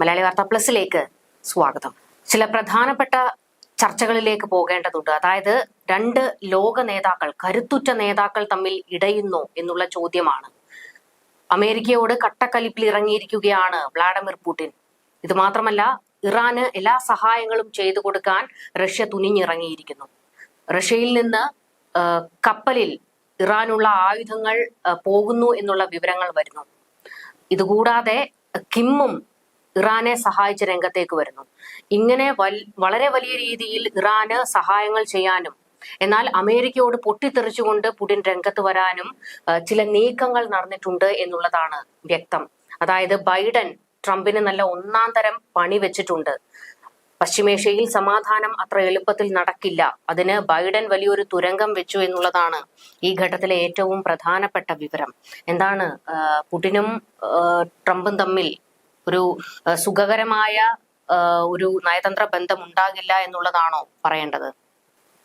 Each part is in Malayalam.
മലയാളി വാർത്ത പ്ലസിലേക്ക് സ്വാഗതം. ചില പ്രധാനപ്പെട്ട ചർച്ചകളിലേക്ക് പോകേണ്ടതുണ്ട്. അതായത് രണ്ട് ലോക നേതാക്കൾ കരുത്തുറ്റ നേതാക്കൾ തമ്മിൽ ഇടയുന്നു എന്നുള്ള ചോദ്യമാണ്. അമേരിക്കയോട് കട്ടക്കലിപ്പിൽ ഇറങ്ങിയിരിക്കുകയാണ് വ്ളാഡിമിർ പുടിൻ. ഇത് മാത്രമല്ല ഇറാന് എല്ലാ സഹായങ്ങളും ചെയ്തു കൊടുക്കാൻ റഷ്യ തുനിഞ്ഞിറങ്ങിയിരിക്കുന്നു. റഷ്യയിൽ നിന്ന് കപ്പലിൽ ഇറാനുള്ള ആയുധങ്ങൾ പോകുന്നു എന്നുള്ള വിവരങ്ങൾ വരുന്നു. ഇതുകൂടാതെ കിമ്മും ഇറാനെ സഹായിച്ച രംഗത്തേക്ക് വരുന്നു. ഇങ്ങനെ വളരെ വലിയ രീതിയിൽ ഇറാന് സഹായങ്ങൾ ചെയ്യാനും എന്നാൽ അമേരിക്കയോട് പൊട്ടിത്തെറിച്ചുകൊണ്ട് പുടിൻ രംഗത്ത് വരാനും ചില നീക്കങ്ങൾ നടന്നിട്ടുണ്ട് എന്നുള്ളതാണ് വ്യക്തം. അതായത് ബൈഡൻ ട്രംപിന് നല്ല ഒന്നാം തരം പണി വെച്ചിട്ടുണ്ട്. പശ്ചിമേഷ്യയിൽ സമാധാനം അത്ര എളുപ്പത്തിൽ നടക്കില്ല. അതിന് ബൈഡൻ വലിയൊരു തുരങ്കം വെച്ചു എന്നുള്ളതാണ് ഈ ഘട്ടത്തിലെ ഏറ്റവും പ്രധാനപ്പെട്ട വിവരം. എന്താണ് പുടിനും ട്രംപും തമ്മിൽ ഒരു സുഖകരമായ ഒരു നയതന്ത്ര ബന്ധം ഉണ്ടാകില്ല എന്നുള്ളതാണോ പറയേണ്ടത്?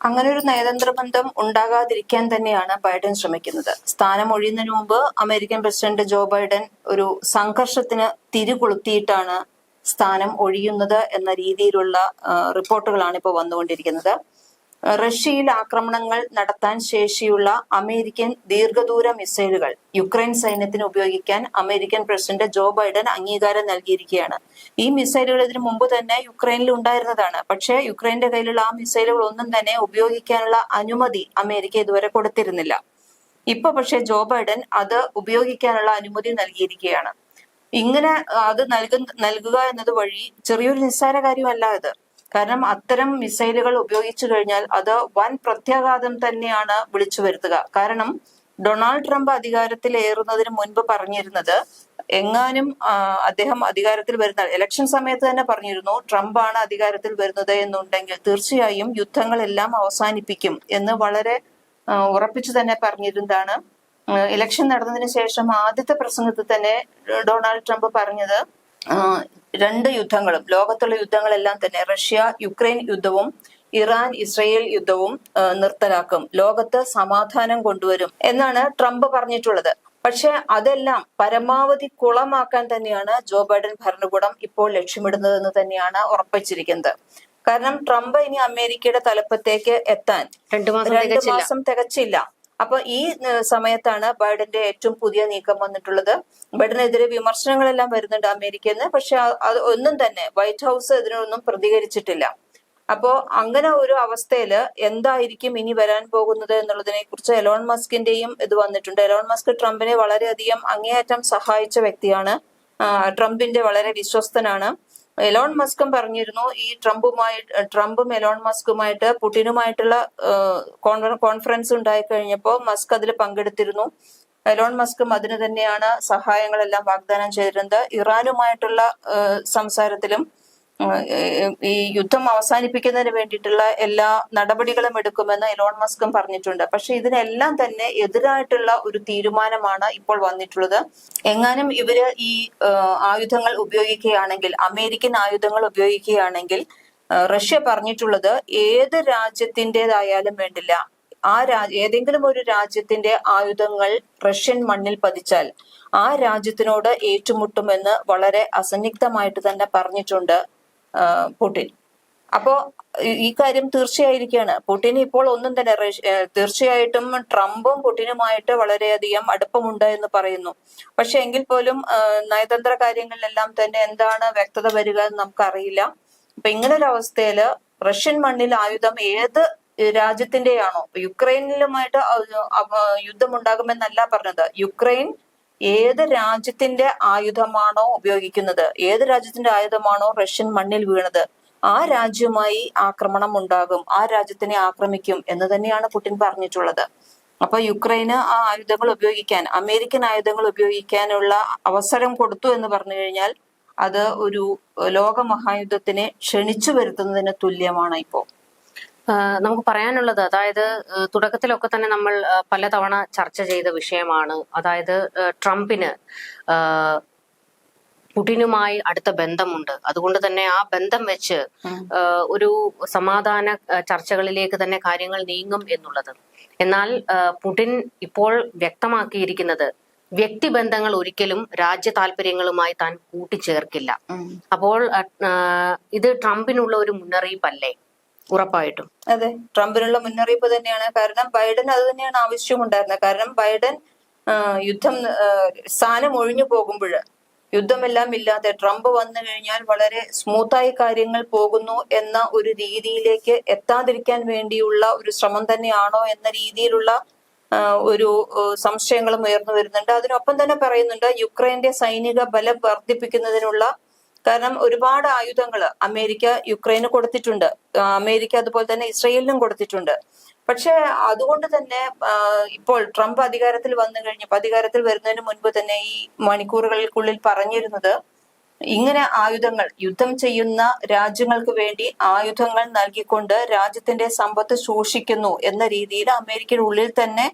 അങ്ങനെ ഒരു നയതന്ത്ര ബന്ധം ഉണ്ടാകാതിരിക്കാൻ തന്നെയാണ് ബൈഡൻ ശ്രമിക്കുന്നത്. സ്ഥാനം ഒഴിയുന്നതിന് മുമ്പ് അമേരിക്കൻ പ്രസിഡന്റ് ജോ ബൈഡൻ ഒരു സംഘർഷത്തിന് തിരികൊളുത്തിയിട്ടാണ് സ്ഥാനം ഒഴിയുന്നത് എന്ന രീതിയിലുള്ള റിപ്പോർട്ടുകളാണ് ഇപ്പോൾ വന്നുകൊണ്ടിരിക്കുന്നത്. റഷ്യയിൽ ആക്രമണങ്ങൾ നടത്താൻ ശേഷിയുള്ള അമേരിക്കൻ ദീർഘദൂര മിസൈലുകൾ. യുക്രൈൻ സൈന്യത്തിന് ഉപയോഗിക്കാൻ അമേരിക്കൻ പ്രസിഡന്റ് ജോ ബൈഡൻ അംഗീകാരം നൽകിയിരിക്കുകയാണ്. ഈ മിസൈലുകൾ ഇതിനു മുമ്പ് തന്നെ യുക്രൈനിൽ ഉണ്ടായിരുന്നതാണ്. പക്ഷേ യുക്രൈന്റെ കയ്യിലുള്ള ആ മിസൈലുകൾ ഒന്നും തന്നെ ഉപയോഗിക്കാനുള്ള അനുമതി അമേരിക്ക ഇതുവരെ കൊടുത്തിരുന്നില്ല. ഇപ്പൊ പക്ഷേ ജോ ബൈഡൻ അത് ഉപയോഗിക്കാനുള്ള അനുമതി നൽകിയിരിക്കുകയാണ്. ഇങ്ങനെ അത് നൽകുന്ന നൽകുക എന്നത് വഴി ചെറിയൊരു നിസ്സാര കാര്യമല്ല ഇത്. കാരണം അത്തരം മിസൈലുകൾ ഉപയോഗിച്ചു കഴിഞ്ഞാൽ അത് വൻ പ്രത്യാഘാതം തന്നെയാണ് വിളിച്ചു വരുത്തുക. കാരണം ഡൊണാൾഡ് ട്രംപ് അധികാരത്തിൽ ഏറുന്നതിന് മുൻപ് പറഞ്ഞിരുന്നത് എങ്ങാനും അദ്ദേഹം അധികാരത്തിൽ വരുന്ന ഇലക്ഷൻ സമയത്ത് തന്നെ പറഞ്ഞിരുന്നു ട്രംപ് ആണ് അധികാരത്തിൽ വരുന്നത് എന്നുണ്ടെങ്കിൽ തീർച്ചയായും യുദ്ധങ്ങളെല്ലാം അവസാനിപ്പിക്കും എന്ന് വളരെ ഉറപ്പിച്ചു തന്നെ പറഞ്ഞിരുന്നതാണ്. ഇലക്ഷൻ നടന്നതിന് ശേഷം ആദ്യത്തെ പ്രസംഗത്തിൽ തന്നെ ഡൊണാൾഡ് ട്രംപ് പറഞ്ഞത് രണ്ട് യുദ്ധങ്ങളും ലോകത്തുള്ള യുദ്ധങ്ങളെല്ലാം തന്നെ റഷ്യ യുക്രൈൻ യുദ്ധവും ഇറാൻ ഇസ്രയേൽ യുദ്ധവും നിർത്തലാക്കും. ലോകത്ത് സമാധാനം കൊണ്ടുവരും എന്നാണ് ട്രംപ് പറഞ്ഞിട്ടുള്ളത്. പക്ഷെ അതെല്ലാം പരമാവധി കുളമാക്കാൻ തന്നെയാണ് ജോ ബൈഡൻ ഭരണകൂടം ഇപ്പോൾ ലക്ഷ്യമിടുന്നതെന്ന് തന്നെയാണ് ഉറപ്പിച്ചിരിക്കുന്നത്. കാരണം ട്രംപ് ഇനി അമേരിക്കയുടെ തലപ്പത്തേക്ക് എത്താൻ രണ്ടു മാസം തികച്ചില്ല. അപ്പൊ ഈ സമയത്താണ് ബൈഡന്റെ ഏറ്റവും പുതിയ നീക്കം വന്നിട്ടുള്ളത്. ബൈഡനെതിരെ വിമർശനങ്ങളെല്ലാം വരുന്നുണ്ട് അമേരിക്കയിൽ നിന്ന് പക്ഷെ അത് ഒന്നും തന്നെ വൈറ്റ് ഹൗസ് ഇതിനൊന്നും പ്രതികരിച്ചിട്ടില്ല. അപ്പോ അങ്ങനെ ഒരു അവസ്ഥയിൽ എന്തായിരിക്കും ഇനി വരാൻ പോകുന്നത് എന്നുള്ളതിനെ കുറിച്ച് എലോൺ മസ്കിന്റെയും ഇത് വന്നിട്ടുണ്ട്. എലോൺ മസ്ക് ട്രംപിനെ വളരെയധികം അങ്ങേയറ്റം സഹായിച്ച വ്യക്തിയാണ്. ട്രംപിന്റെ വളരെ വിശ്വസ്തനാണ്. എലോൺ മസ്കും പറഞ്ഞിരുന്നു ഈ ട്രംപുമായി ട്രംപും എലോൺ മസ്കുമായിട്ട് പുടിനുമായിട്ടുള്ള കോൺഫറൻസ് ഉണ്ടായി കഴിഞ്ഞപ്പോൾ മസ്ക് അതിൽ പങ്കെടുത്തിരുന്നു. എലോൺ മസ്കും അതിന് തന്നെയാണ് സഹായങ്ങളെല്ലാം വാഗ്ദാനം ചെയ്തിരുന്നത്. ഇറാനുമായിട്ടുള്ള സംസാരത്തിലും ഈ യുദ്ധം അവസാനിപ്പിക്കുന്നതിന് വേണ്ടിയിട്ടുള്ള എല്ലാ നടപടികളും എടുക്കുമെന്ന് എലോൺ മസ്കും പറഞ്ഞിട്ടുണ്ട്. പക്ഷെ ഇതിനെല്ലാം തന്നെ എതിരായിട്ടുള്ള ഒരു തീരുമാനമാണ് ഇപ്പോൾ വന്നിട്ടുള്ളത്. എങ്ങാനും ഇവർ ഈ ആയുധങ്ങൾ ഉപയോഗിക്കുകയാണെങ്കിൽ അമേരിക്കൻ ആയുധങ്ങൾ ഉപയോഗിക്കുകയാണെങ്കിൽ റഷ്യ പറഞ്ഞിട്ടുള്ളത് ഏത് രാജ്യത്തിന്റെതായാലും വേണ്ടില്ല. ആ രാ- ഏതെങ്കിലും ഒരു രാജ്യത്തിന്റെ ആയുധങ്ങൾ റഷ്യൻ മണ്ണിൽ പതിച്ചാൽ ആ രാജ്യത്തിനോട് ഏറ്റുമുട്ടുമെന്ന് വളരെ അസന്നിഗ്ധമായിട്ട് തന്നെ പറഞ്ഞിട്ടുണ്ട് പുടിൻ. അപ്പോ ഈ- കാര്യം തീർച്ചയായിരിക്കാണ്. പുടിൻ ഇപ്പോൾ ഒന്നും തന്നെ തീർച്ചയായിട്ടും ട്രംപും പുടിനുമായിട്ട് വളരെയധികം അടുപ്പമുണ്ട് എന്ന് പറയുന്നു. പക്ഷെ എങ്കിൽ പോലും നയതന്ത്ര കാര്യങ്ങളിലെല്ലാം തന്നെ എന്താണ് വ്യക്തത വരിക എന്ന് നമുക്കറിയില്ല. അപ്പൊ ഇങ്ങനെ ഒരു അവസ്ഥയിൽ റഷ്യൻ മണ്ണിൽ ആയുധം ഏത് രാജ്യത്തിന്റെയാണോ? യുക്രൈനിലുമായിട്ട് യുദ്ധം ഉണ്ടാകുമെന്നല്ല പറഞ്ഞത്. യുക്രൈൻ ഏത് രാജ്യത്തിന്റെ ആയുധമാണോ ഉപയോഗിക്കുന്നത്? ഏത് രാജ്യത്തിന്റെ ആയുധമാണോ റഷ്യൻ മണ്ണിൽ വീണത്? ആ രാജ്യവുമായി ആക്രമണം ഉണ്ടാകും. ആ രാജ്യത്തിനെ ആക്രമിക്കും എന്ന് തന്നെയാണ് പുടിൻ പറഞ്ഞിട്ടുള്ളത്. അപ്പൊ യുക്രൈന് ആ ആയുധങ്ങൾ ഉപയോഗിക്കാൻ അമേരിക്കൻ ആയുധങ്ങൾ ഉപയോഗിക്കാനുള്ള അവസരം കൊടുത്തു എന്ന് പറഞ്ഞു കഴിഞ്ഞാൽ അത് ഒരു ലോകമഹായുദ്ധത്തിനെ ക്ഷണിച്ചു വരുത്തുന്നതിന് തുല്യമാണ് ഇപ്പോ. ആ, നമുക്ക് പറയാനുള്ളത് അതായത് തുടക്കത്തിലൊക്കെ തന്നെ നമ്മൾ പലതവണ ചർച്ച ചെയ്ത വിഷയമാണ്. അതായത് ട്രംപിന് പുടിനുമായി അടുത്ത ബന്ധമുണ്ട്. അതുകൊണ്ട് തന്നെ ആ ബന്ധം വെച്ച് ഒരു സമാധാന ചർച്ചകളിലേക്ക് തന്നെ കാര്യങ്ങൾ നീങ്ങും എന്നുള്ളത്. എന്നാൽ പുടിൻ ഇപ്പോൾ വ്യക്തമാക്കിയിരിക്കുന്നത് വ്യക്തിബന്ധങ്ങൾ ഒരിക്കലും രാജ്യ താല്പര്യങ്ങളുമായി താൻ കൂട്ടിച്ചേർക്കില്ല. അപ്പോൾ ഇത് ട്രംപിനുള്ള ഒരു മുന്നറിയിപ്പല്ലേ? ഉറപ്പായിട്ടും. അതെ. ട്രംപിനുള്ള മുന്നറിയിപ്പ് തന്നെയാണ്. കാരണം ബൈഡൻ അത് തന്നെയാണ് ആവശ്യമുണ്ടായിരുന്നത്. കാരണം ബൈഡൻ യുദ്ധം സ്ഥാനം ഒഴിഞ്ഞു പോകുമ്പോൾ യുദ്ധമെല്ലാം ഇല്ലാതെ ട്രംപ് വന്നു കഴിഞ്ഞാൽ വളരെ സ്മൂത്തായി കാര്യങ്ങൾ പോകുന്നു എന്ന ഒരു രീതിയിലേക്ക് എത്താതിരിക്കാൻ വേണ്ടിയുള്ള ഒരു ശ്രമം തന്നെയാണോ എന്ന രീതിയിലുള്ള ഒരു സംശയങ്ങളും ഉയർന്നു വരുന്നുണ്ട്. അതിനൊപ്പം തന്നെ പറയുന്നുണ്ട് യുക്രൈന്റെ സൈനിക ബലം വർദ്ധിപ്പിക്കുന്നതിനുള്ള കാരണം ഒരുപാട് ആയുധങ്ങൾ അമേരിക്ക യുക്രൈന് കൊടുത്തിട്ടുണ്ട്. അമേരിക്ക അതുപോലെ തന്നെ ഇസ്രയേലിനും കൊടുത്തിട്ടുണ്ട്. പക്ഷെ അതുകൊണ്ട് തന്നെ ഇപ്പോൾ ട്രംപ് അധികാരത്തിൽ വന്നു കഴിഞ്ഞപ്പോൾ അധികാരത്തിൽ വരുന്നതിന് മുൻപ് തന്നെ ഈ മണിക്കൂറുകൾക്കുള്ളിൽ പറഞ്ഞിരുന്നത് ഇങ്ങനെ ആയുധങ്ങൾ യുദ്ധം ചെയ്യുന്ന രാജ്യങ്ങൾക്ക് വേണ്ടി ആയുധങ്ങൾ നൽകിക്കൊണ്ട് രാജ്യത്തിന്റെ സമ്പത്ത് ശോഷിക്കുന്നു എന്ന രീതിയിൽ അമേരിക്കയുടെ ഉള്ളിൽ തന്നെ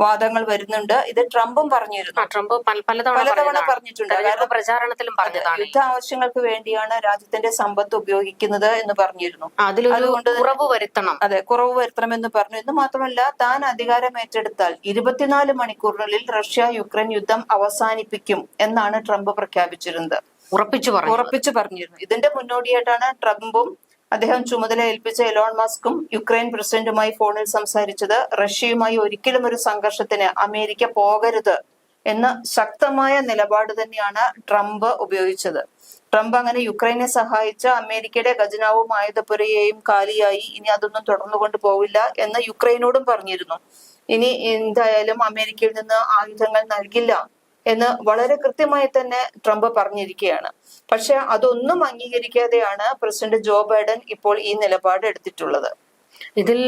വാദങ്ങൾ വരുന്നുണ്ട്. ഇത് ട്രംപും പറഞ്ഞിരുന്നു. ട്രംപ് പല- പലതവണ. പറഞ്ഞിട്ടുണ്ട്. പ്രചാരണത്തിലും പറഞ്ഞതാണ്. യുദ്ധ ആവശ്യങ്ങൾക്ക് വേണ്ടിയാണ് രാജ്യത്തിന്റെ സമ്പത്ത് ഉപയോഗിക്കുന്നത് എന്ന് പറഞ്ഞിരുന്നു. അതിലൊരു അതുകൊണ്ട് കുറവ് വരുത്തണം. അതെ കുറവ് വരുത്തണം എന്ന് പറഞ്ഞു. എന്ന് മാത്രമല്ല താൻ അധികാരം ഏറ്റെടുത്താൽ ഇരുപത്തിനാല് മണിക്കൂറിനുള്ളിൽ റഷ്യ യുക്രൈൻ യുദ്ധം അവസാനിപ്പിക്കും എന്നാണ് ട്രംപ് പ്രഖ്യാപിച്ചിരുന്നത്. ഉറപ്പിച്ചു ഉറപ്പിച്ചു പറഞ്ഞിരുന്നു ഇതിന്റെ മുന്നോടിയായിട്ടാണ് ട്രംപും അദ്ദേഹം ചുമതല ഏൽപ്പിച്ച എലോൺ മസ്കും യുക്രൈൻ പ്രസിഡന്റുമായി ഫോണിൽ സംസാരിച്ചത് റഷ്യയുമായി ഒരിക്കലും ഒരു സംഘർഷത്തിന് അമേരിക്ക പോകരുത് എന്ന ശക്തമായ നിലപാട് തന്നെയാണ് ട്രംപ് ഉപയോഗിച്ചത്. ട്രംപ് അങ്ങനെ യുക്രൈനെ സഹായിച്ച അമേരിക്കയുടെ ഖജനാവും ആയുധപ്പുരയെയും കാലിയായി ഇനി അതൊന്നും തുടർന്നു കൊണ്ടുപോകില്ല എന്ന് യുക്രൈനോടും പറഞ്ഞിരുന്നു. ഇനി എന്തായാലും അമേരിക്കയിൽ നിന്ന് ആയുധങ്ങൾ നൽകില്ല. എന്ന് വളരെ കൃത്യമായി തന്നെ ട്രംപ് പറഞ്ഞിരിക്കുകയാണ്. പക്ഷെ അതൊന്നും അംഗീകരിക്കാതെയാണ് പ്രസിഡന്റ് ജോ ബൈഡൻ ഇപ്പോൾ ഈ നിലപാട് എടുത്തിട്ടുള്ളത്. ഇതിൽ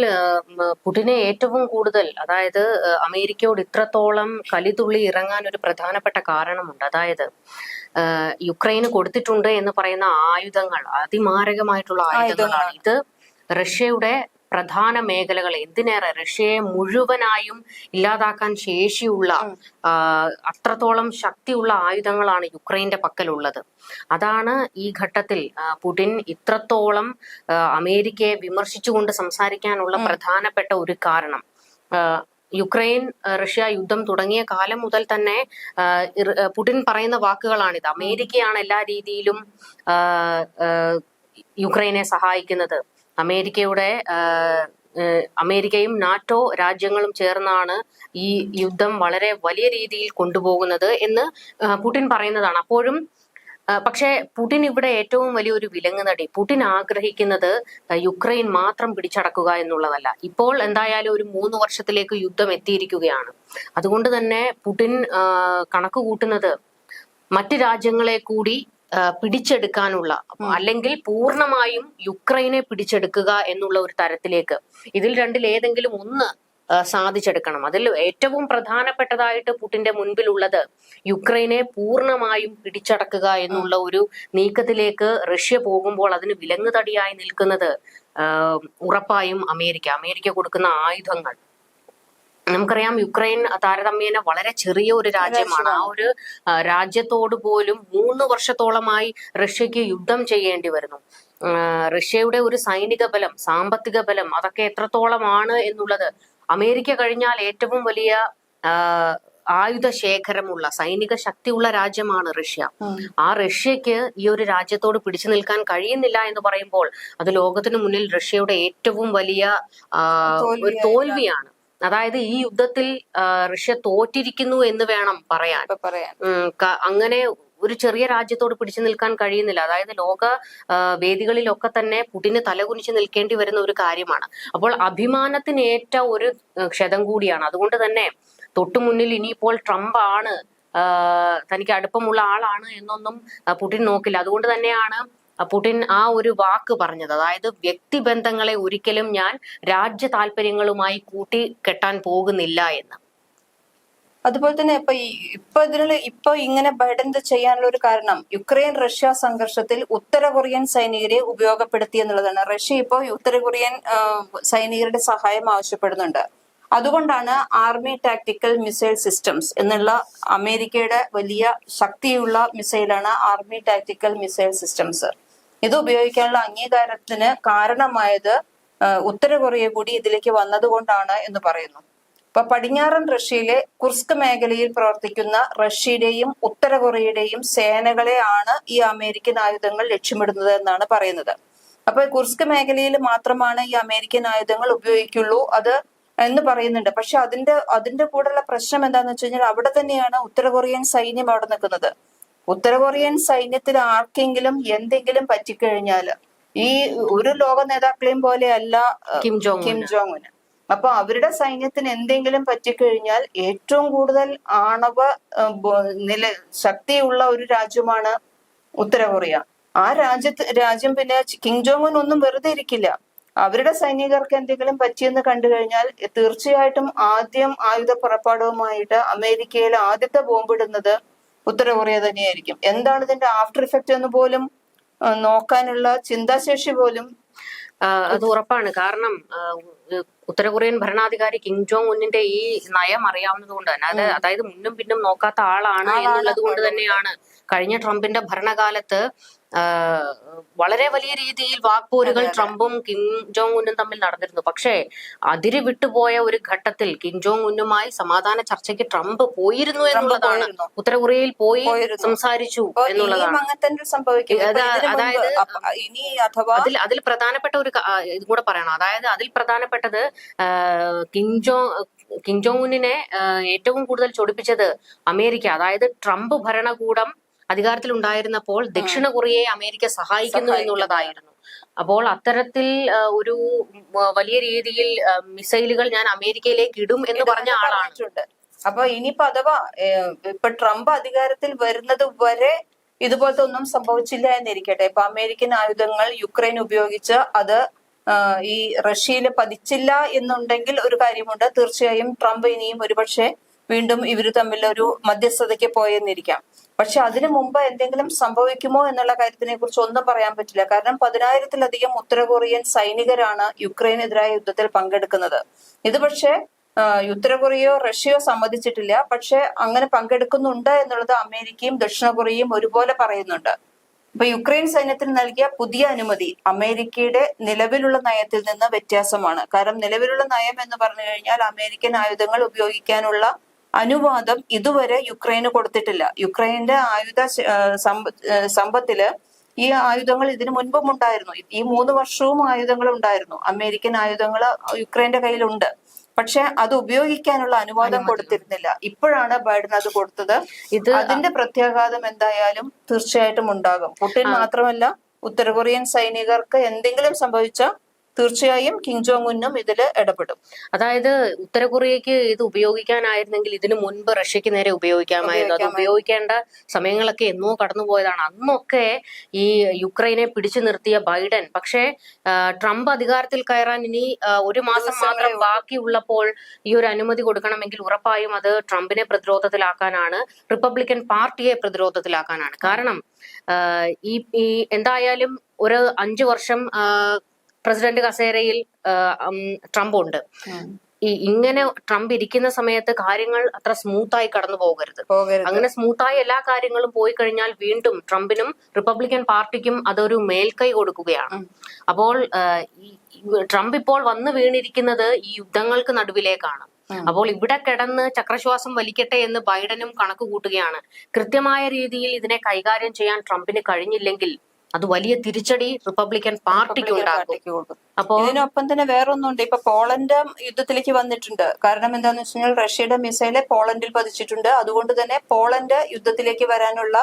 പുടിനെ ഏറ്റവും കൂടുതൽ അതായത് അമേരിക്കയോട് ഇത്രത്തോളം കലിതുള്ളി ഇറങ്ങാൻ ഒരു പ്രധാനപ്പെട്ട കാരണമുണ്ട്. അതായത് യുക്രൈന് കൊടുത്തിട്ടുണ്ട് എന്ന് പറയുന്ന ആയുധങ്ങൾ അതിമാരകമായിട്ടുള്ള ആയുധങ്ങളാണ്. ഇത് റഷ്യയുടെ പ്രധാന മേഖലകൾ എന്തിനേറെ? റഷ്യയെ മുഴുവനായും ഇല്ലാതാക്കാൻ ശേഷിയുള്ള അത്രത്തോളം ശക്തിയുള്ള ആയുധങ്ങളാണ് യുക്രൈന്റെ പക്കലുള്ളത്. അതാണ് ഈ ഘട്ടത്തിൽ പുടിൻ ഇത്രത്തോളം അമേരിക്കയെ വിമർശിച്ചുകൊണ്ട് സംസാരിക്കാനുള്ള പ്രധാനപ്പെട്ട ഒരു കാരണം. യുക്രൈൻ റഷ്യ യുദ്ധം തുടങ്ങിയ കാലം മുതൽ തന്നെ പുടിൻ പറയുന്ന വാക്കുകളാണിത്. അമേരിക്കയാണ് എല്ലാ രീതിയിലും യുക്രൈനെ സഹായിക്കുന്നത്. അമേരിക്കയുടെ അമേരിക്കയും നാറ്റോ രാജ്യങ്ങളും ചേർന്നാണ് ഈ യുദ്ധം വളരെ വലിയ രീതിയിൽ കൊണ്ടുപോകുന്നത് എന്ന് പുടിൻ പറയുന്നതാണ്. അപ്പോഴും പക്ഷേ പുടിൻ ഇവിടെ ഏറ്റവും വലിയൊരു വിലങ്ങുനടി പുടിൻ ആഗ്രഹിക്കുന്നത് യുക്രൈൻ മാത്രം പിടിച്ചടക്കുക എന്നുള്ളതല്ല. ഇപ്പോൾ എന്തായാലും ഒരു മൂന്ന് വർഷത്തിലേക്ക് യുദ്ധം എത്തിയിരിക്കുകയാണ്. അതുകൊണ്ട് തന്നെ പുടിൻ കണക്ക് കൂട്ടുന്നത് മറ്റ് രാജ്യങ്ങളെ കൂടി പിടിച്ചെടുക്കാനുള്ള അല്ലെങ്കിൽ പൂർണമായും യുക്രൈനെ പിടിച്ചെടുക്കുക എന്നുള്ള ഒരു തരത്തിലേക്ക് ഇതിൽ രണ്ടിൽ ഏതെങ്കിലും ഒന്ന് സാധിച്ചെടുക്കണം. അതിൽ ഏറ്റവും പ്രധാനപ്പെട്ടതായിട്ട് പുടിന്റെ മുൻപിലുള്ളത് യുക്രൈനെ പൂർണമായും പിടിച്ചടക്കുക എന്നുള്ള ഒരു നീക്കത്തിലേക്ക് റഷ്യ പോകുമ്പോൾ അതിന് വിലങ്ങുതടിയായി നിൽക്കുന്നത് ഉറപ്പായും അമേരിക്ക. അമേരിക്ക കൊടുക്കുന്ന ആയുധങ്ങൾ. നമുക്കറിയാം യുക്രൈൻ താരതമ്യേന വളരെ ചെറിയ ഒരു രാജ്യമാണ്. ആ ഒരു രാജ്യത്തോട് പോലും മൂന്ന് വർഷത്തോളമായി റഷ്യക്ക് യുദ്ധം ചെയ്യേണ്ടി വരുന്നു. റഷ്യയുടെ ഒരു സൈനിക ബലം സാമ്പത്തിക ബലം അതൊക്കെ എത്രത്തോളമാണ് എന്നുള്ളത് അമേരിക്ക കഴിഞ്ഞാൽ ഏറ്റവും വലിയ ആയുധ ശേഖരമുള്ള സൈനിക ശക്തിയുള്ള രാജ്യമാണ് റഷ്യ. ആ. റഷ്യക്ക് ഈ ഒരു രാജ്യത്തോട് പിടിച്ചു നിൽക്കാൻ കഴിയുന്നില്ല എന്ന് പറയുമ്പോൾ അത് ലോകത്തിന് മുന്നിൽ റഷ്യയുടെ ഏറ്റവും വലിയ ഒരു തോൽവിയാണ്. അതായത് ഈ യുദ്ധത്തിൽ റഷ്യ തോറ്റിരിക്കുന്നു എന്ന് വേണം പറയാൻ. പറയാൻ. അങ്ങനെ ഒരു ചെറിയ രാജ്യത്തോട് പിടിച്ചു നിൽക്കാൻ കഴിയുന്നില്ല. അതായത് ലോക വേദികളിലൊക്കെ തന്നെ പുടിന് തലകുനിച്ച് നിൽക്കേണ്ടി വരുന്ന ഒരു കാര്യമാണ്. അപ്പോൾ അഭിമാനത്തിനേറ്റ ഒരു ക്ഷതം കൂടിയാണ്. അതുകൊണ്ട് തന്നെ തൊട്ടു മുന്നിൽ ഇനിയിപ്പോൾ ട്രംപ് ആണ് തനിക്ക് അടുപ്പമുള്ള ആളാണ് എന്നൊന്നും പുടിൻ നോക്കില്ല. അതുകൊണ്ട് തന്നെയാണ് പുടിൻ ആ ഒരു വാക്ക് പറഞ്ഞത്. അതായത് വ്യക്തിബന്ധങ്ങളെ ഒരിക്കലും ഞാൻ രാജ്യ താല്പര്യങ്ങളുമായി കൂട്ടി കെട്ടാൻ പോകുന്നില്ല എന്ന്. അതുപോലെ തന്നെ ഇപ്പൊ ഇപ്പൊ ഇതിനുള്ള ഇപ്പൊ ഇങ്ങനെ ബൈഡൻ ചെയ്യാനുള്ള ഒരു കാരണം യുക്രൈൻ റഷ്യ സംഘർഷത്തിൽ ഉത്തര കൊറിയൻ സൈനികരെ ഉപയോഗപ്പെടുത്തി എന്നുള്ളതാണ്. റഷ്യ ഇപ്പോൾ ഉത്തര കൊറിയൻ സൈനികരുടെ സഹായം ആവശ്യപ്പെടുന്നുണ്ട്. അതുകൊണ്ടാണ് ആർമി ടാക്ടിക്കൽ മിസൈൽ സിസ്റ്റംസ് എന്നുള്ള അമേരിക്കയുടെ വലിയ ശക്തിയുള്ള മിസൈലാണ് ആർമി ടാക്ടിക്കൽ മിസൈൽ സിസ്റ്റംസ്. ഇത് ഉപയോഗിക്കാനുള്ള അംഗീകാരത്തിന് കാരണമായത് ഉത്തര കൊറിയ കൂടി ഇതിലേക്ക് വന്നതുകൊണ്ടാണ് എന്ന് പറയുന്നു. ഇപ്പൊ പടിഞ്ഞാറൻ റഷ്യയിലെ കുർസ്ക് മേഖലയിൽ പ്രവർത്തിക്കുന്ന റഷ്യയുടെയും ഉത്തര കൊറിയയുടെയും സേനകളെ ആണ് ഈ അമേരിക്കൻ ആയുധങ്ങൾ ലക്ഷ്യമിടുന്നത് എന്നാണ് പറയുന്നത്. അപ്പൊ കുർസ്ക് മേഖലയിൽ മാത്രമാണ് ഈ അമേരിക്കൻ ആയുധങ്ങൾ ഉപയോഗിക്കുള്ളൂ അത് എന്ന് പറയുന്നുണ്ട്. പക്ഷെ അതിന്റെ അതിന്റെ കൂടെയുള്ള പ്രശ്നം എന്താന്ന് വെച്ച് കഴിഞ്ഞാൽ അവിടെ തന്നെയാണ് ഉത്തര കൊറിയൻ സൈന്യം അവിടെ നിൽക്കുന്നത്. ഉത്തര കൊറിയൻ സൈന്യത്തിൽ ആർക്കെങ്കിലും എന്തെങ്കിലും പറ്റിക്കഴിഞ്ഞാൽ ഈ ഒരു ലോക നേതാക്കളെയും പോലെയല്ല കിം ജോങ് കിം ജോങ്ങിന് അപ്പൊ അവരുടെ സൈന്യത്തിന് എന്തെങ്കിലും പറ്റിക്കഴിഞ്ഞാൽ ഏറ്റവും കൂടുതൽ ആണവ നില ശക്തിയുള്ള ഒരു രാജ്യമാണ് ഉത്തര കൊറിയ ആ രാജ്യത്ത് രാജ്യം പിന്നെ കിം ജോങ് ഒന്നും വെറുതെ ഇരിക്കില്ല. അവരുടെ സൈനികർക്ക് എന്തെങ്കിലും പറ്റിയെന്ന് കണ്ടു കഴിഞ്ഞാൽ തീർച്ചയായിട്ടും ആദ്യം ആയുധ പുറപ്പാടവുമായിട്ട് അമേരിക്കയിൽ ആദ്യത്തെ ബോംബിടുന്നത് ഉത്തര കൊറിയ തന്നെയായിരിക്കും. എന്താണ് ഇതിന്റെ ആഫ്റ്റർ ഇഫക്റ്റ് എന്ന് പോലും നോക്കാനുള്ള ചിന്താശേഷി പോലും? അത് ഉറപ്പാണ്. കാരണം ഉത്തര കൊറിയൻ ഭരണാധികാരി കിം ജോങ് ഉന്നിന്റെ ഈ നയം അറിയാവുന്നത് കൊണ്ട് തന്നെ അത് അതായത് മുന്നും പിന്നും നോക്കാത്ത ആളാണ് എന്നുള്ളത് കൊണ്ട് തന്നെയാണ് കഴിഞ്ഞ ട്രംപിന്റെ ഭരണകാലത്ത് വളരെ വലിയ രീതിയിൽ വാക്പോരുകൾ ട്രംപും കിം ജോങ് ഉന്നും തമ്മിൽ നടന്നിരുന്നു. പക്ഷേ അതിര് വിട്ടുപോയ ഒരു ഘട്ടത്തിൽ കിം ജോങ് ഉന്നുമായി സമാധാന ചർച്ചയ്ക്ക് ട്രംപ് പോയിരുന്നു എന്നുള്ളതാണ്. ഉത്തര കൊറിയയിൽ പോയി സംസാരിച്ചു എന്നുള്ളതാണ്. അതായത് അതിൽ അതിൽ പ്രധാനപ്പെട്ട ഒരു ഇതും കൂടെ പറയണം. അതായത് അതിൽ പ്രധാനപ്പെട്ടത് കിം ജോ കിം ജോങ് ഉന്നിനെ ഏറ്റവും കൂടുതൽ ചൊടിപ്പിച്ചത് അമേരിക്ക. അതായത് ട്രംപ് ഭരണകൂടം അധികാരത്തിൽ ഉണ്ടായിരുന്നപ്പോൾ ദക്ഷിണ കൊറിയയെ അമേരിക്ക സഹായിക്കുന്നു എന്നുള്ളതായിരുന്നു. അപ്പോൾ അത്തരത്തിൽ ഒരു വലിയ രീതിയിൽ മിസൈലുകൾ ഞാൻ അമേരിക്കയിലേക്ക് ഇടും എന്ന് പറഞ്ഞ ആളാണ്. അപ്പൊ ഇനിയിപ്പോ അഥവാ ഇപ്പൊ ട്രംപ് അധികാരത്തിൽ വരുന്നത് വരെ ഇതുപോലത്തെ ഒന്നും സംഭവിച്ചില്ല എന്നിരിക്കട്ടെ. ഇപ്പൊ അമേരിക്കൻ ആയുധങ്ങൾ യുക്രൈൻ ഉപയോഗിച്ച് അത് ഈ റഷ്യയിൽ പതിച്ചില്ല എന്നുണ്ടെങ്കിൽ ഒരു കാര്യമുണ്ട്. തീർച്ചയായും ട്രംപ് ഇനിയും ഒരുപക്ഷെ വീണ്ടും ഇവർ തമ്മിൽ ഒരു മധ്യസ്ഥതയ്ക്ക് പോയെന്നിരിക്കാം. പക്ഷെ അതിനു മുമ്പ് എന്തെങ്കിലും സംഭവിക്കുമോ എന്നുള്ള കാര്യത്തിനെ കുറിച്ച് ഒന്നും പറയാൻ പറ്റില്ല. കാരണം പതിനായിരത്തിലധികം ഉത്തര കൊറിയൻ സൈനികരാണ് യുക്രൈനെതിരായ യുദ്ധത്തിൽ പങ്കെടുക്കുന്നത്. ഇത് പക്ഷേ ഉത്തര കൊറിയയോ റഷ്യയോ സമ്മതിച്ചിട്ടില്ല. പക്ഷെ അങ്ങനെ പങ്കെടുക്കുന്നുണ്ട് എന്നുള്ളത് അമേരിക്കയും ദക്ഷിണ കൊറിയയും ഒരുപോലെ പറയുന്നുണ്ട്. ഇപ്പൊ യുക്രൈൻ സൈന്യത്തിന് നൽകിയ പുതിയ അനുമതി അമേരിക്കയുടെ നിലവിലുള്ള നയത്തിൽ നിന്ന് വ്യത്യാസമാണ്. കാരണം നിലവിലുള്ള നയം എന്ന് പറഞ്ഞു കഴിഞ്ഞാൽ അമേരിക്കൻ ആയുധങ്ങൾ ഉപയോഗിക്കാനുള്ള അനുവാദം ഇതുവരെ യുക്രൈന് കൊടുത്തിട്ടില്ല. യുക്രൈന്റെ ആയുധ സമ്പത്തിൽ ഈ ആയുധങ്ങൾ ഇതിനു മുൻപും ഉണ്ടായിരുന്നു. ഈ മൂന്ന് വർഷവും ആയുധങ്ങൾ ഉണ്ടായിരുന്നു. അമേരിക്കൻ ആയുധങ്ങൾ യുക്രൈന്റെ കയ്യിലുണ്ട്. പക്ഷെ അത് ഉപയോഗിക്കാനുള്ള അനുവാദം കൊടുത്തിരുന്നില്ല. ഇപ്പോഴാണ് ബൈഡൻ അത് കൊടുത്തത്. ഇത് അതിന്റെ പ്രത്യാഘാതം എന്തായാലും തീർച്ചയായിട്ടും ഉണ്ടാകും. പുട്ടിൻ മാത്രമല്ല ഉത്തര കൊറിയൻ സൈനികർക്ക് എന്തെങ്കിലും സംഭവിച്ച തീർച്ചയായും കിങ് ജോങ് ഉന്നും ഇതിൽ ഇടപെടും. അതായത് ഉത്തര കൊറിയക്ക് ഇത് ഉപയോഗിക്കാനായിരുന്നെങ്കിൽ ഇതിനു മുൻപ് റഷ്യക്ക് നേരെ ഉപയോഗിക്കാമായിരുന്നു. അത് ഉപയോഗിക്കേണ്ട സമയങ്ങളൊക്കെ എന്നോ കടന്നുപോയതാണ് അന്നൊക്കെ ഈ യുക്രൈനെ പിടിച്ചു നിർത്തിയ ബൈഡൻ പക്ഷേ ട്രംപ് അധികാരത്തിൽ കയറാൻ ഇനി ഒരു മാസം മാത്രം ബാക്കിയുള്ളപ്പോൾ ഈ ഒരു അനുമതി കൊടുക്കണമെങ്കിൽ ഉറപ്പായും അത് ട്രംപിനെ പ്രതിരോധത്തിലാക്കാനാണ് റിപ്പബ്ലിക്കൻ പാർട്ടിയെ പ്രതിരോധത്തിലാക്കാനാണ്. കാരണം ഈ എന്തായാലും ഒരു അഞ്ചു വർഷം പ്രസിഡന്റ് കസേരയിൽ ട്രംപ് ഉണ്ട് ഈ ഇങ്ങനെ ട്രംപ് ഇരിക്കുന്ന സമയത്ത് കാര്യങ്ങൾ അത്ര സ്മൂത്തായി കടന്നു പോകരുത്. അങ്ങനെ സ്മൂത്തായി എല്ലാ കാര്യങ്ങളും പോയി കഴിഞ്ഞാൽ വീണ്ടും ട്രംപിനും റിപ്പബ്ലിക്കൻ പാർട്ടിക്കും അതൊരു മേൽക്കൈ കൊടുക്കുകയാണ്. അപ്പോൾ ട്രംപ് ഇപ്പോൾ വന്നു വീണിരിക്കുന്നത് ഈ യുദ്ധങ്ങൾക്ക് നടുവിലേക്കാണ്. അപ്പോൾ ഇവിടെ കിടന്ന് ചക്രശ്വാസം വലിക്കട്ടെ എന്ന് ബൈഡനും കണക്ക് കൂട്ടുകയാണ്. കൃത്യമായ രീതിയിൽ ഇതിനെ കൈകാര്യം ചെയ്യാൻ ട്രംപിന് കഴിഞ്ഞില്ലെങ്കിൽ അത് വലിയ തിരിച്ചടി റിപ്പബ്ലിക്കൻ പാർട്ടിക്ക് അപ്പൊ അപ്പോ ഇതിനൊപ്പം തന്നെ വേറൊന്നുണ്ട്. ഇപ്പൊ പോളണ്ട് യുദ്ധത്തിലേക്ക് വന്നിട്ടുണ്ട്. കാരണം എന്താന്ന് വെച്ച് കഴിഞ്ഞാൽ റഷ്യയുടെ മിസൈൽ പോളണ്ടിൽ പതിച്ചിട്ടുണ്ട്. അതുകൊണ്ട് തന്നെ പോളണ്ട് യുദ്ധത്തിലേക്ക് വരാനുള്ള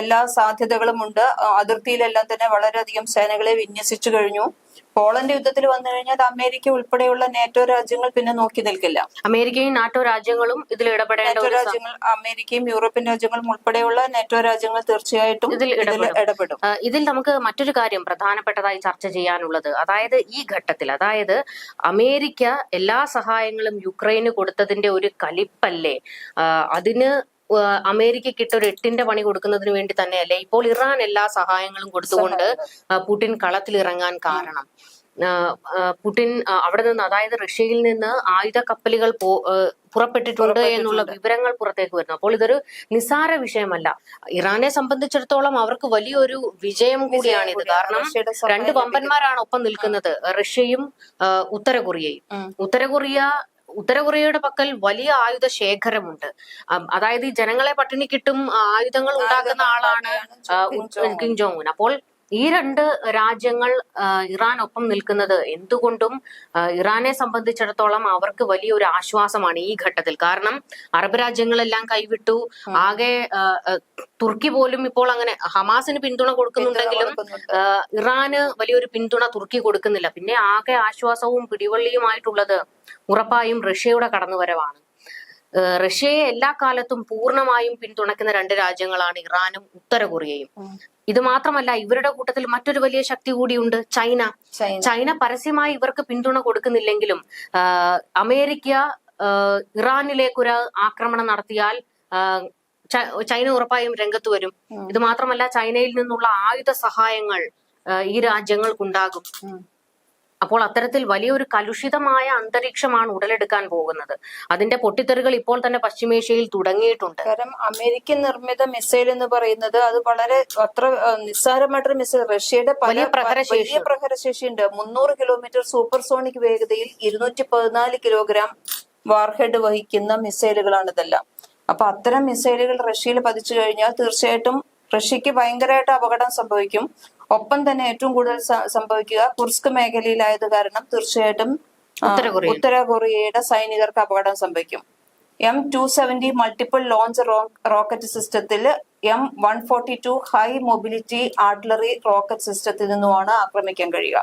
എല്ലാ സാധ്യതകളും ഉണ്ട്. അതിർത്തിയിലെല്ലാം തന്നെ വളരെയധികം സേനകളെ വിന്യസിച്ചു കഴിഞ്ഞു. പോളണ്ട് യുദ്ധത്തിൽ വന്നു കഴിഞ്ഞാൽ അമേരിക്ക ഉൾപ്പെടെയുള്ള നേറ്റോ രാജ്യങ്ങൾ പിന്നെ നോക്കി നിൽക്കില്ല. അമേരിക്കയും നാറ്റോ രാജ്യങ്ങളും ഇതിൽ ഒരു രാജ്യങ്ങൾ അമേരിക്കയും യൂറോപ്യൻ രാജ്യങ്ങളും ഉൾപ്പെടെയുള്ള നേറ്റോ രാജ്യങ്ങൾ തീർച്ചയായിട്ടും ഇതിൽ ഇടപെടും. ഇതിൽ നമുക്ക് മറ്റൊരു കാര്യം പ്രധാനപ്പെട്ടതായി ചർച്ച ചെയ്യാനുള്ളത്. അതായത് ഈ ഘട്ടത്തിൽ അതായത് അമേരിക്ക എല്ലാ സഹായങ്ങളും യുക്രൈന് കൊടുത്തതിന്റെ ഒരു കലിപ്പല്ലേ? അതിന് ഇട്ട ഒരു എട്ടിന്റെ പണി കൊടുക്കുന്നതിന് വേണ്ടി തന്നെയല്ലേ? ഇപ്പോൾ ഇറാൻ എല്ലാ സഹായങ്ങളും കൊടുത്തുകൊണ്ട് പുടിൻ കളത്തിൽ ഇറങ്ങാൻ കാരണം. പുടിൻ അവിടെ നിന്ന് അതായത് റഷ്യയിൽ നിന്ന് ആയുധ കപ്പലുകൾ പോ പുറപ്പെട്ടിട്ടുണ്ട് എന്നുള്ള വിവരങ്ങൾ പുറത്തേക്ക് വരുന്നു. അപ്പോൾ ഇതൊരു നിസാര വിഷയമല്ല. ഇറാനെ സംബന്ധിച്ചിടത്തോളം അവർക്ക് വലിയൊരു വിജയം കൂടിയാണിത്. കാരണം രണ്ട് വമ്പന്മാരാണ് ഒപ്പം നിൽക്കുന്നത്. റഷ്യയും ഉത്തര കൊറിയയും ഉത്തര കൊറിയ ഉത്തര കൊറിയയുടെ പക്കൽ വലിയ ആയുധ ശേഖരമുണ്ട് അതായത് ഈ ജനങ്ങളെ പട്ടിണി കിട്ടും ആയുധങ്ങൾ ഉണ്ടാക്കുന്ന ആളാണ് കിം ജോങ് ഉൻ. അപ്പോൾ ഈ രണ്ട് രാജ്യങ്ങൾ ഇറാൻ ഒപ്പം നിൽക്കുന്നത് എന്തുകൊണ്ടും ഇറാനെ സംബന്ധിച്ചിടത്തോളം അവർക്ക് വലിയൊരു ആശ്വാസമാണ് ഈ ഘട്ടത്തിൽ. കാരണം അറബ് രാജ്യങ്ങളെല്ലാം കൈവിട്ടു. ആകെ തുർക്കി പോലും ഇപ്പോൾ അങ്ങനെ ഹമാസിന് പിന്തുണ കൊടുക്കുന്നുണ്ടെങ്കിലും കൊടുക്കുന്നുണ്ട്. ഇറാന് വലിയൊരു പിന്തുണ തുർക്കി കൊടുക്കുന്നില്ല. പിന്നെ ആകെ ആശ്വാസവും പിടിവള്ളിയുമായിട്ടുള്ളത് ഉറപ്പായും റഷ്യയുടെ കടന്നുവരവാണ്. റഷ്യയെ എല്ലാ കാലത്തും പൂർണമായും പിന്തുണയ്ക്കുന്ന രണ്ട് രാജ്യങ്ങളാണ് ഇറാനും ഉത്തര കൊറിയയും. ഇത് മാത്രമല്ല ഇവരുടെ കൂട്ടത്തിൽ മറ്റൊരു വലിയ ശക്തി കൂടിയുണ്ട് ചൈന. ചൈന. പരസ്യമായി ഇവർക്ക് പിന്തുണ കൊടുക്കുന്നില്ലെങ്കിലും അമേരിക്ക ഇറാനിലേക്കൊരു ആക്രമണം നടത്തിയാൽ ചൈന ഉറപ്പായും രംഗത്ത് വരും. ഇത് മാത്രമല്ല ചൈനയിൽ നിന്നുള്ള ആയുധ സഹായങ്ങൾ ഈ രാജ്യങ്ങൾക്കുണ്ടാകും. അപ്പോൾ അത്തരത്തിൽ വലിയൊരു കലുഷിതമായ അന്തരീക്ഷമാണ് ഉടലെടുക്കാൻ പോകുന്നത്. അതിന്റെ പൊട്ടിത്തെറികൾ ഇപ്പോൾ തന്നെ പശ്ചിമേഷ്യയിൽ തുടങ്ങിയിട്ടുണ്ട്. കാരണം അമേരിക്കൻ നിർമ്മിത മിസൈൽ എന്ന് പറയുന്നത് അത് വളരെ അത്ര നിസ്സാരമായിട്ടൊരു മിസൈൽ. റഷ്യയുടെ വലിയ പ്രഹരശേഷി. പ്രഹരശേഷിയുണ്ട്. മുന്നൂറ് കിലോമീറ്റർ സൂപ്പർസോണിക് വേഗതയിൽ ഇരുന്നൂറ്റി പതിനാല് കിലോഗ്രാം വാർഹെഡ് വഹിക്കുന്ന മിസൈലുകളാണ് ഇതെല്ലാം. അപ്പൊ അത്തരം മിസൈലുകൾ റഷ്യയിൽ പതിച്ചു കഴിഞ്ഞാൽ തീർച്ചയായിട്ടും റഷ്യക്ക് ഭയങ്കരമായിട്ട് അപകടം സംഭവിക്കും. ഒപ്പം തന്നെ ഏറ്റവും കൂടുതൽ സംഭവിക്കുക കുർസ്ക് മേഖലയിലായത് കാരണം തീർച്ചയായിട്ടും ഉത്തര കൊറിയയുടെ സൈനികർക്ക് അപകടം സംഭവിക്കും. M two seventy multiple launch rocket സിസ്റ്റത്തിൽ M one forty two high mobility artillery rocket സിസ്റ്റത്തിൽ നിന്നുമാണ് ആക്രമിക്കാൻ കഴിയുക.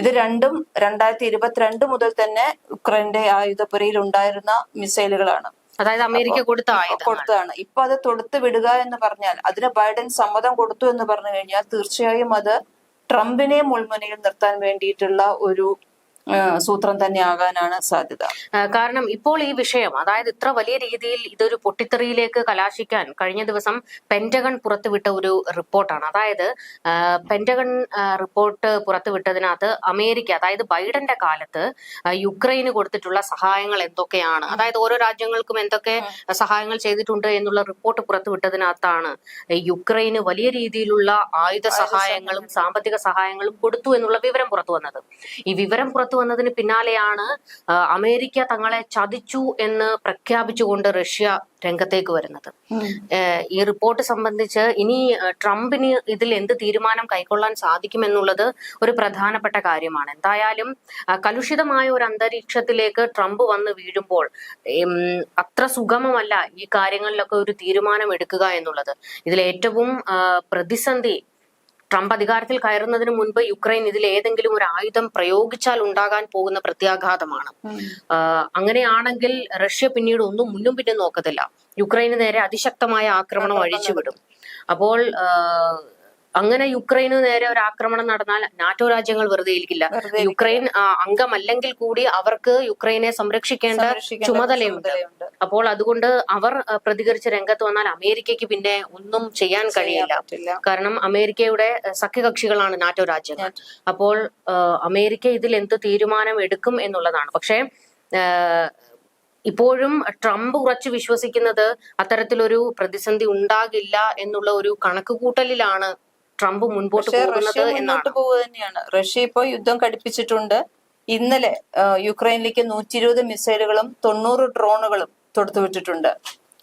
ഇത് രണ്ടും രണ്ടായിരത്തി ഇരുപത്തിരണ്ട് മുതൽ തന്നെ ഉക്രൈന്റെ ആയുധപ്പുരയിൽ ഉണ്ടായിരുന്ന മിസൈലുകളാണ്. അതായത് അമേരിക്ക കൊടുത്ത കൊടുത്തതാണ്. ഇപ്പൊ അത് തൊടുത്ത് വിടുക എന്ന് പറഞ്ഞാൽ അതിന് ബൈഡൻ സമ്മതം കൊടുത്തു എന്ന് പറഞ്ഞു കഴിഞ്ഞാൽ തീർച്ചയായും അത് ട്രംപിനെ മുൾമുനയിൽ നിർത്താൻ വേണ്ടിയിട്ടുള്ള ഒരു സൂത്രം തന്നെ ആകാനാണ് സാധ്യത കാരണം ഇപ്പോൾ ഈ വിഷയം അതായത് ഇത്ര വലിയ രീതിയിൽ ഇതൊരു പൊട്ടിത്തെറിയിലേക്ക് കലാശിക്കാൻ കഴിഞ്ഞ ദിവസം പെന്റഗൺ പുറത്തുവിട്ട ഒരു റിപ്പോർട്ടാണ്. അതായത് പെന്റഗൺ റിപ്പോർട്ട് പുറത്തുവിട്ടതിനകത്ത് അമേരിക്ക അതായത് ബൈഡന്റെ കാലത്ത് യുക്രൈന് കൊടുത്തിട്ടുള്ള സഹായങ്ങൾ എന്തൊക്കെയാണ് അതായത് ഓരോ രാജ്യങ്ങൾക്കും എന്തൊക്കെ സഹായങ്ങൾ ചെയ്തിട്ടുണ്ട് എന്നുള്ള റിപ്പോർട്ട് പുറത്തുവിട്ടതിനകത്താണ് യുക്രൈന് വലിയ രീതിയിലുള്ള ആയുധ സഹായങ്ങളും സാമ്പത്തിക സഹായങ്ങളും കൊടുത്തു എന്നുള്ള വിവരം പുറത്തു വന്നത്. ഈ വിവരം പുറത്തു വന്നതിന് പിന്നാലെയാണ് അമേരിക്ക തങ്ങളെ ചതിച്ചു എന്ന് പ്രഖ്യാപിച്ചുകൊണ്ട് റഷ്യ രംഗത്തേക്ക് വരുന്നത്. ഈ റിപ്പോർട്ട് സംബന്ധിച്ച് ഇനി ട്രംപിന് ഇതിൽ എന്ത് തീരുമാനം കൈക്കൊള്ളാൻ സാധിക്കുമെന്നുള്ളത് ഒരു പ്രധാനപ്പെട്ട കാര്യമാണ്. എന്തായാലും കലുഷിതമായ ഒരു അന്തരീക്ഷത്തിലേക്ക് ട്രംപ് വന്ന് വീഴുമ്പോൾ അത്ര സുഗമമല്ല ഈ കാര്യങ്ങളിലൊക്കെ ഒരു തീരുമാനം എടുക്കുക എന്നുള്ളത്. ഇതിൽ ഏറ്റവും പ്രതിസന്ധി ട്രംപ് അധികാരത്തിൽ കയറുന്നതിന് മുൻപ് യുക്രൈൻ ഇതിൽ ഏതെങ്കിലും ഒരു ആയുധം പ്രയോഗിച്ചാൽ ഉണ്ടാകാൻ പോകുന്ന പ്രത്യാഘാതമാണ്. അങ്ങനെയാണെങ്കിൽ റഷ്യ പിന്നീട് ഒന്നും മുന്നും പിന്നും നോക്കത്തില്ല. യുക്രൈന് നേരെ അതിശക്തമായ ആക്രമണം അഴിച്ചുവിടും. അപ്പോൾ അങ്ങനെ യുക്രൈന് നേരെ ഒരു ആക്രമണം നടന്നാൽ നാറ്റോ രാജ്യങ്ങൾ വെറുതെ ഇരിക്കില്ല. യുക്രൈൻ അംഗമല്ലെങ്കിൽ കൂടി അവർക്ക് യുക്രൈനെ സംരക്ഷിക്കേണ്ട ചുമതലയുണ്ട്. അപ്പോൾ അതുകൊണ്ട് അവർ പ്രതികരിച്ച പ്രതികരിച്ച് രംഗത്ത് വന്നാൽ അമേരിക്കയ്ക്ക് പിന്നെ ഒന്നും ചെയ്യാൻ കഴിയില്ല. കാരണം അമേരിക്കയുടെ സഖ്യകക്ഷികളാണ് നാറ്റോ രാജ്യങ്ങൾ. അപ്പോൾ അമേരിക്ക ഇതിൽ എന്ത് തീരുമാനം എടുക്കും എന്നുള്ളതാണ്. പക്ഷേ ഇപ്പോഴും ട്രംപ് ഉറച്ചു വിശ്വസിക്കുന്നത് അത്തരത്തിലൊരു പ്രതിസന്ധി ഉണ്ടാകില്ല എന്നുള്ള ഒരു കണക്കുകൂട്ടലിലാണ് ട്രംപ് മുൻപോട്ട് പോകുന്നത് മുന്നോട്ട് പോവുക തന്നെയാണ്. റഷ്യ ഇപ്പോൾ യുദ്ധം കടുപ്പിച്ചിട്ടുണ്ട് ഇന്നലെ യുക്രൈനിലേക്ക് നൂറ്റി ഇരുപത് മിസൈലുകളും തൊണ്ണൂറ് ഡ്രോണുകളും തൊടുത്തുവിട്ടിട്ടുണ്ട്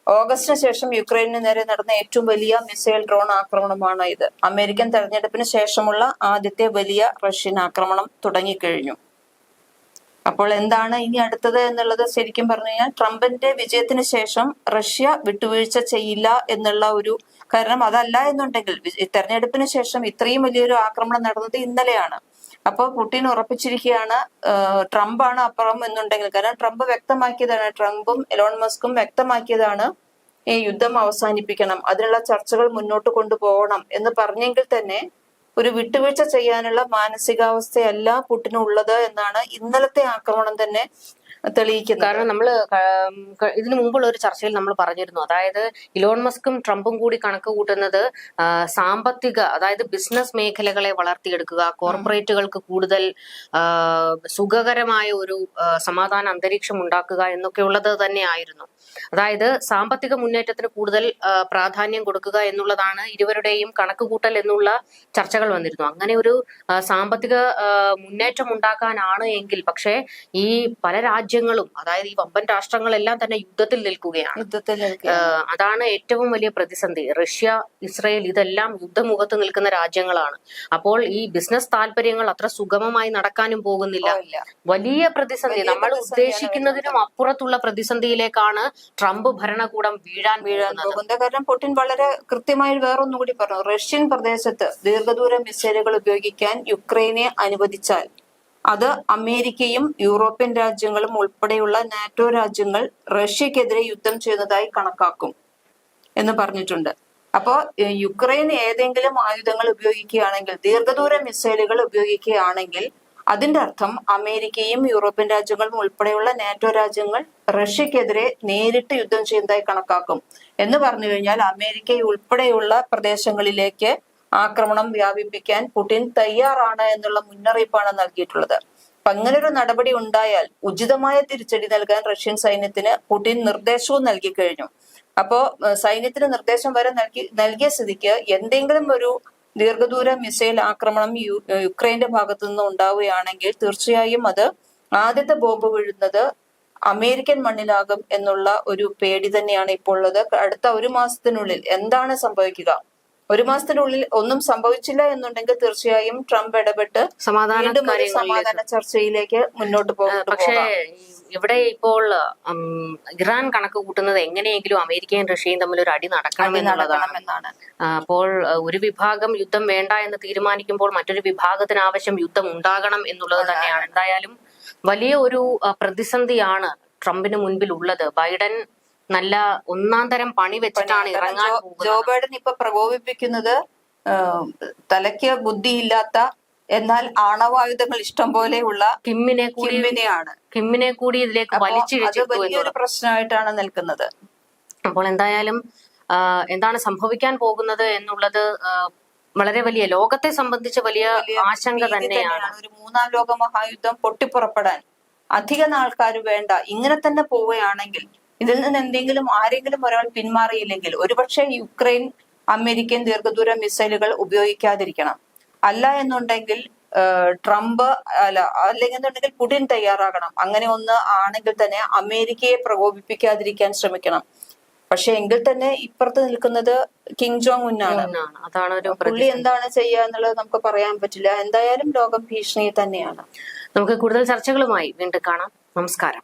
ഓഗസ്റ്റിന് ശേഷം യുക്രൈനു നേരെ നടന്ന ഏറ്റവും വലിയ മിസൈൽ ഡ്രോൺ ആക്രമണമാണ് ഇത്. അമേരിക്കൻ തെരഞ്ഞെടുപ്പിന് ശേഷമുള്ള ആദ്യത്തെ വലിയ റഷ്യൻ ആക്രമണം തുടങ്ങിക്കഴിഞ്ഞു. അപ്പോൾ എന്താണ് ഇനി അടുത്തത് എന്നുള്ളത് ശരിക്കും പറഞ്ഞു കഴിഞ്ഞാൽ ട്രംപിന്റെ വിജയത്തിന് ശേഷം റഷ്യ വിട്ടുവീഴ്ച ചെയ്യില്ല എന്നുള്ള ഒരു കാരണം അതല്ല എന്നുണ്ടെങ്കിൽ തെരഞ്ഞെടുപ്പിന് ശേഷം ഇത്രയും വലിയൊരു ആക്രമണം നടന്നത് ഇന്നലെയാണ്. അപ്പോൾ പുടിൻ ഉറപ്പിച്ചിരിക്കുകയാണ് ട്രംപ് ട്രംപാണ് അപ്പുറം എന്നുണ്ടെങ്കിൽ. കാരണം ട്രംപ് വ്യക്തമാക്കിയതാണ് ട്രംപും എലോൺ മസ്കും വ്യക്തമാക്കിയതാണ് ഈ യുദ്ധം അവസാനിപ്പിക്കണം അതിനുള്ള ചർച്ചകൾ മുന്നോട്ട് കൊണ്ടുപോകണം എന്ന് പറഞ്ഞെങ്കിൽ തന്നെ ഒരു വിട്ടുവീഴ്ച ചെയ്യാനുള്ള മാനസികാവസ്ഥയല്ല പുട്ടിനുള്ളത് എന്നാണ് ഇന്നലത്തെ ആക്രമണം തന്നെ തെളിയിക്കുന്നത് കാരണം നമ്മൾ ഇതിനു മുമ്പുള്ള ഒരു ചർച്ചയിൽ നമ്മൾ പറഞ്ഞിരുന്നു. അതായത് ഇലോൺ മസ്കും ട്രംപും കൂടി കണക്ക് കൂട്ടുന്നത് സാമ്പത്തിക അതായത് ബിസിനസ് മേഖലകളെ വളർത്തിയെടുക്കുക കോർപ്പറേറ്റുകൾക്ക് കൂടുതൽ സുഖകരമായ ഒരു സമാധാന അന്തരീക്ഷം ഉണ്ടാക്കുക എന്നൊക്കെയുള്ളത് തന്നെയായിരുന്നു. അതായത് സാമ്പത്തിക മുന്നേറ്റത്തിന് കൂടുതൽ പ്രാധാന്യം കൊടുക്കുക എന്നുള്ളതാണ് ഇരുവരുടെയും കണക്കുകൂട്ടൽ എന്നുള്ള ചർച്ചകൾ വന്നിരുന്നു. അങ്ങനെ ഒരു സാമ്പത്തിക മുന്നേറ്റം ഉണ്ടാക്കാനാണ് എങ്കിൽ പക്ഷേ ഈ പല രാജ്യ രാജ്യങ്ങളും അതായത് ഈ വമ്പൻ രാഷ്ട്രങ്ങളെല്ലാം തന്നെ യുദ്ധത്തിൽ നിൽക്കുകയാണ്. യുദ്ധത്തിൽ. അതാണ് ഏറ്റവും വലിയ പ്രതിസന്ധി. റഷ്യ ഇസ്രയേൽ ഇതെല്ലാം യുദ്ധമുഖത്ത് നിൽക്കുന്ന രാജ്യങ്ങളാണ്. അപ്പോൾ ഈ ബിസിനസ് താല്പര്യങ്ങൾ അത്ര സുഗമമായി നടക്കാനും പോകുന്നില്ല. വലിയ പ്രതിസന്ധി. നമ്മൾ ഉദ്ദേശിക്കുന്നതിനും അപ്പുറത്തുള്ള പ്രതിസന്ധിയിലേക്കാണ് ട്രംപ് ഭരണകൂടം വീഴാൻ വീഴാൻ പോകുന്നത്. കാരണം പുടിൻ വളരെ കൃത്യമായി വേറൊന്നും കൂടി പറഞ്ഞു. റഷ്യൻ പ്രദേശത്ത് ദീർഘദൂര മിസൈലുകൾ ഉപയോഗിക്കാൻ യുക്രൈനെ അനുവദിച്ചാൽ അത് അമേരിക്കയും യൂറോപ്യൻ രാജ്യങ്ങളും ഉൾപ്പെടെയുള്ള നാറ്റോ രാജ്യങ്ങൾ റഷ്യക്കെതിരെ യുദ്ധം ചെയ്യുന്നതായി കണക്കാക്കും എന്ന് പറഞ്ഞിട്ടുണ്ട്. അപ്പോ യുക്രൈൻ ഏതെങ്കിലും ആയുധങ്ങൾ ഉപയോഗിക്കുകയാണെങ്കിൽ ദീർഘദൂര മിസൈലുകൾ ഉപയോഗിക്കുകയാണെങ്കിൽ അതിന്റെ അർത്ഥം അമേരിക്കയും യൂറോപ്യൻ രാജ്യങ്ങളും ഉൾപ്പെടെയുള്ള നാറ്റോ രാജ്യങ്ങൾ റഷ്യക്കെതിരെ നേരിട്ട് യുദ്ധം ചെയ്യുന്നതായി കണക്കാക്കും. എന്ന് പറഞ്ഞു കഴിഞ്ഞാൽ അമേരിക്ക ഉൾപ്പെടെയുള്ള പ്രദേശങ്ങളിലേക്ക് ആക്രമണം വ്യാപിപ്പിക്കാൻ പുടിൻ തയ്യാറാണ് എന്നുള്ള മുന്നറിയിപ്പാണ് നൽകിയിട്ടുള്ളത്. അപ്പൊ അങ്ങനെ ഒരു നടപടി ഉണ്ടായാൽ ഉചിതമായ തിരിച്ചടി നൽകാൻ റഷ്യൻ സൈന്യത്തിന് പുടിൻ നിർദ്ദേശവും നൽകി കഴിഞ്ഞു. അപ്പോ സൈന്യത്തിന് നിർദ്ദേശം വരെ നൽകി നൽകിയ സ്ഥിതിക്ക് എന്തെങ്കിലും ഒരു ദീർഘദൂര മിസൈൽ ആക്രമണം യുക്രൈന്റെ ഭാഗത്തു നിന്ന് ഉണ്ടാവുകയാണെങ്കിൽ തീർച്ചയായും അത് ആദ്യത്തെ ബോംബ് വീഴുന്നത് അമേരിക്കൻ മണ്ണിലാകും എന്നുള്ള ഒരു പേടി തന്നെയാണ് ഇപ്പോൾ ഉള്ളത്. അടുത്ത ഒരു മാസത്തിനുള്ളിൽ എന്താണ് സംഭവിക്കുക? ഒരു മാസത്തിനുള്ളിൽ ഒന്നും സംഭവിച്ചില്ല എന്നുണ്ടെങ്കിൽ തീർച്ചയായും ട്രംപ് ഇടപെട്ട് സമാധാന സമാധാന ചർച്ചയിലേക്ക് മുന്നോട്ട് പോകും പക്ഷേ ഇവിടെ ഇപ്പോൾ ഇറാൻ കണക്ക് കൂട്ടുന്നത് എങ്ങനെയെങ്കിലും അമേരിക്കയും റഷ്യയും തമ്മിൽ ഒരു അടി നടക്കണം എന്നുള്ളതാണ്. അപ്പോൾ ഒരു വിഭാഗം യുദ്ധം വേണ്ട എന്ന് തീരുമാനിക്കുമ്പോൾ മറ്റൊരു വിഭാഗത്തിന് ആവശ്യം യുദ്ധം ഉണ്ടാകണം എന്നുള്ളത് തന്നെയാണ്. എന്തായാലും വലിയ ഒരു പ്രതിസന്ധിയാണ് ട്രംപിന് മുൻപിൽ ഉള്ളത് ബൈഡൻ നല്ല ഒന്നാം തരം പണി വെച്ചിട്ടാണ് ഇറങ്ങാൻ ജോ- ബൈഡൻ ഇപ്പൊ പ്രകോപിപ്പിക്കുന്നത് തലയ്ക്ക് ബുദ്ധിയില്ലാത്ത എന്നാൽ ആണവായുധങ്ങൾ ഇഷ്ടം പോലെയുള്ള കിമ്മിനെ കിമ്മിനെയാണ്. കിമ്മിനെ കൂടി ഇതിലേക്ക് വലിച്ചു വലിച്ചിഴച്ചു വലിയൊരു പ്രശ്നമായിട്ടാണ് നിൽക്കുന്നത്. അപ്പോൾ എന്തായാലും എന്താണ് സംഭവിക്കാൻ പോകുന്നത് എന്നുള്ളത് വളരെ വലിയ ലോകത്തെ സംബന്ധിച്ച് വലിയ ആശങ്ക തന്നെയാണ്. ഒരു മൂന്നാം ലോക മഹായുദ്ധം പൊട്ടിപ്പുറപ്പെടാൻ അധികം ആൾക്കാർ വേണ്ട. ഇങ്ങനെ തന്നെ പോവുകയാണെങ്കിൽ ഇതിൽ നിന്ന് എന്തെങ്കിലും ആരെങ്കിലും ഒരാൾ പിന്മാറിയില്ലെങ്കിൽ ഒരുപക്ഷെ യുക്രൈൻ അമേരിക്കൻ ദീർഘദൂര മിസൈലുകൾ ഉപയോഗിക്കാതിരിക്കണം. അല്ല എന്നുണ്ടെങ്കിൽ ട്രംപ് അല്ല അല്ലെങ്കിൽ എന്നുണ്ടെങ്കിൽ പുടിൻ തയ്യാറാകണം. അങ്ങനെ ഒന്ന് ആണെങ്കിൽ തന്നെ അമേരിക്കയെ പ്രകോപിപ്പിക്കാതിരിക്കാൻ ശ്രമിക്കണം. പക്ഷെ എങ്കിൽ തന്നെ ഇപ്പുറത്ത് നിൽക്കുന്നത് കിങ് ജോങ് ഉന്നാണ് അതാണ് ഒരു പുള്ളി എന്താണ് ചെയ്യുക എന്നുള്ളത് നമുക്ക് പറയാൻ പറ്റില്ല. എന്തായാലും ലോകം ഭീഷണി തന്നെയാണ്. നമുക്ക് കൂടുതൽ ചർച്ചകളുമായി വീണ്ടും കാണാം. നമസ്കാരം.